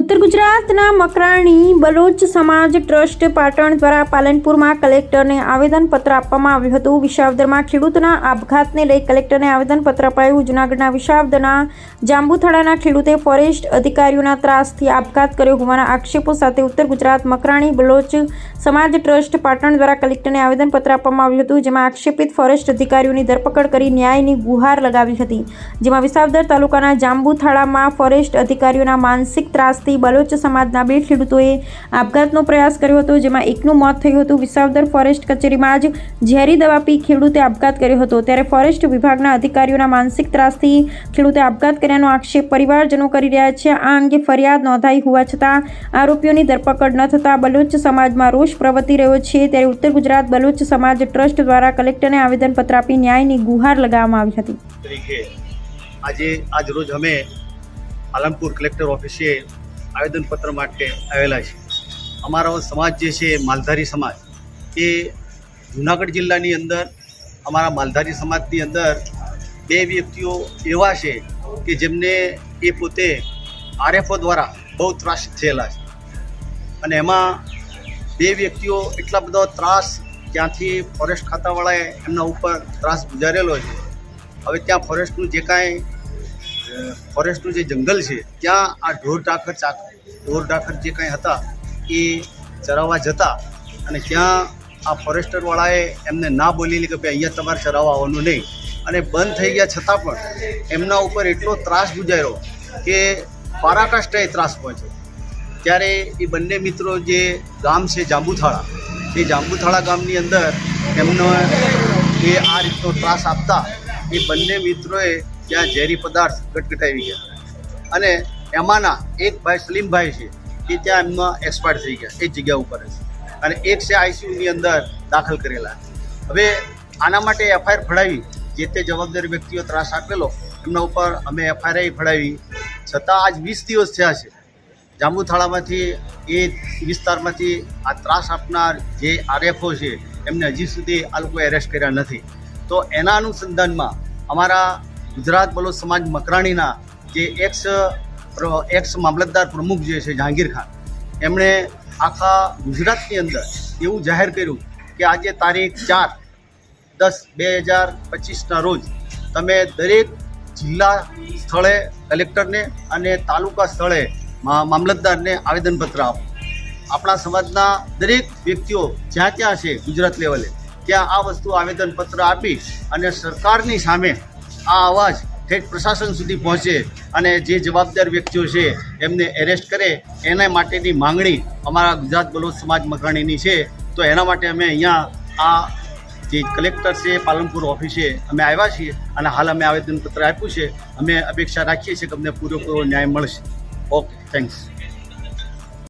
ઉત્તર ગુજરાતના મકરાણી બલોચ સમાજ ટ્રસ્ટ પાટણ દ્વારા પાલનપુરમાં કલેક્ટરને આવેદનપત્ર આપવામાં આવ્યું હતું. વિસાવદરમાં ખેડૂતના આપઘાતને લઈ કલેક્ટરને આવેદનપત્ર અપાયું. જૂનાગઢના વિસાવદરના જાંબુથાળાના ખેડૂતે ફોરેસ્ટ અધિકારીઓના ત્રાસથી આપઘાત કર્યો હોવાના આક્ષેપો સાથે ઉત્તર ગુજરાત મકરાણી બલોચ સમાજ ટ્રસ્ટ પાટણ દ્વારા કલેક્ટરને આવેદનપત્ર આપવામાં આવ્યું હતું, જેમાં આક્ષેપિત ફોરેસ્ટ અધિકારીઓની ધરપકડ કરી ન્યાયની ગુહાર લગાવી હતી. જેમાં વિસાવદર તાલુકાના જાંબુથાળામાં ફોરેસ્ટ અધિકારીઓના માનસિક ત્રાસથી બલોચ સમાજના બે ખેડૂતોએ આપઘાતનો પ્રયાસ કર્યો હતો, જેમાં એકનું મોત થયું હતું. વિસાવદર ફોરેસ્ટ કચેરીમાં જ ઝેરી દવા પી ખેડૂતે આપઘાત કર્યો હતો. ત્યારે ફોરેસ્ટ વિભાગના અધિકારીઓના માનસિક ત્રાસથી ખેડૂતે આપઘાત કર્યાનો આક્ષેપ પરિવારજનો કરી રહ્યા છે. આ અંગે ફરિયાદ નોંધાઈ હોવા છતાં આરોપીઓની ધરપકડ ન થતાં બલોચ સમાજમાં રોષ પ્રવર્તી રહ્યો છે. ત્યારે ઉત્તર ગુજરાત બલોચ સમાજ ટ્રસ્ટ દ્વારા કલેક્ટરને આવેદનપત્ર આપી ન્યાયની ગુહાર લગાવવામાં આવી હતી. આજે, આજ રોજ અમે આલમપુર કલેક્ટર ઓફિસે આવેદનપત્ર માટે આવેલા છે. અમારો સમાજ જે છે, માલધારી સમાજ, એ જુનાગઢ જિલ્લાની અંદર, અમારા માલધારી સમાજની અંદર બે વ્યક્તિઓ એવા છે કે જેમને એ પોતે આરએફઓ દ્વારા બહુ ત્રાસ થયેલા છે. અને એમાં બે વ્યક્તિઓ એટલા બધો ત્રાસ ત્યાંથી ફોરેસ્ટ ખાતાવાળાએ એમના ઉપર ત્રાસ ગુજારેલો છે. હવે ત્યાં ફોરેસ્ટનું જે કાંઈ ફોરેસ્ટનું જે જંગલ છે, ત્યાં આ ઢોર ઢાખર ચાક, ઢોર ઢાખર જે કાંઈ હતા, એ ચરાવવા જતા અને ત્યાં આ ફોરેસ્ટરવાળાએ એમને ના બોલેલી કે ભાઈ અહીંયા તમારે ચરાવવા આવવાનું નહીં. અને બંધ થઈ ગયા છતાં પણ એમના ઉપર એટલો ત્રાસ ગુજાર્યો કે પારાકાષ્ટાએ ત્રાસ પહોંચ્યો. ત્યારે એ બંને મિત્રો જે ગામ છે જાંબુથાળા, એ જાંબુથાળા ગામની અંદર એમનો એ આ રીતનો ત્રાસ આપતા એ બંને મિત્રોએ ત્યાં ઝેરી પદાર્થ ગટગટાવી ગયા. અને એમાંના એક ભાઈ સલીમભાઈ છે, એ ત્યાં એમના એક્સપાયર થઈ ગયા, એ જગ્યા ઉપર જ. અને એક છે આઈસીયુની અંદર દાખલ કરેલા. હવે આના માટે એફઆઈઆર ફડાવી જે તે જવાબદાર વ્યક્તિઓ ત્રાસ આપેલો, એમના ઉપર અમે એફઆઈઆર ફડાવી છતાં આજ વીસ દિવસ થયા છે. જાંબુથાળામાંથી એ વિસ્તારમાંથી આ ત્રાસ આપનાર જે આરએફઓ છે, એમને હજી સુધી આ લોકો એરેસ્ટ કર્યા નથી. તો એના અનુસંધાનમાં અમારા ગુજરાત બલોચ સમાજ મકરાણીના જે એક્સ એક્સ મામલતદાર પ્રમુખ જે છે જહાંગીર ખાન, એમણે આખા ગુજરાતની અંદર એવું જાહેર કર્યું કે આજે તારીખ ચાર દસ બે હજાર પચીસના રોજ તમે દરેક જિલ્લા સ્થળે કલેક્ટરને અને તાલુકા સ્થળે મામલતદારને આવેદનપત્ર આપો. આપણા સમાજના દરેક વ્યક્તિઓ જ્યાં ત્યાં છે ગુજરાત લેવલે, ત્યાં આ વસ્તુ આવેદનપત્ર આપી અને સરકારની સામે આ અવાજ ઠેઠ પ્રશાસન સુધી પહોંચે અને જે જવાબદાર વ્યક્તિઓ છે એમને એરેસ્ટ કરે, એના માટેની માંગણી અમારા ગુજરાત બલોચ સમાજ મકરાણીની છે. તો એના માટે અમે અહીંયા આ જે કલેક્ટર છે, પાલનપુર ઓફિસે અમે આવ્યા છીએ અને હાલ અમે આવેદનપત્ર આપ્યું છે. અમે અપેક્ષા રાખીએ છીએ કે અમને પૂરેપૂરો ન્યાય મળશે. Okay thanks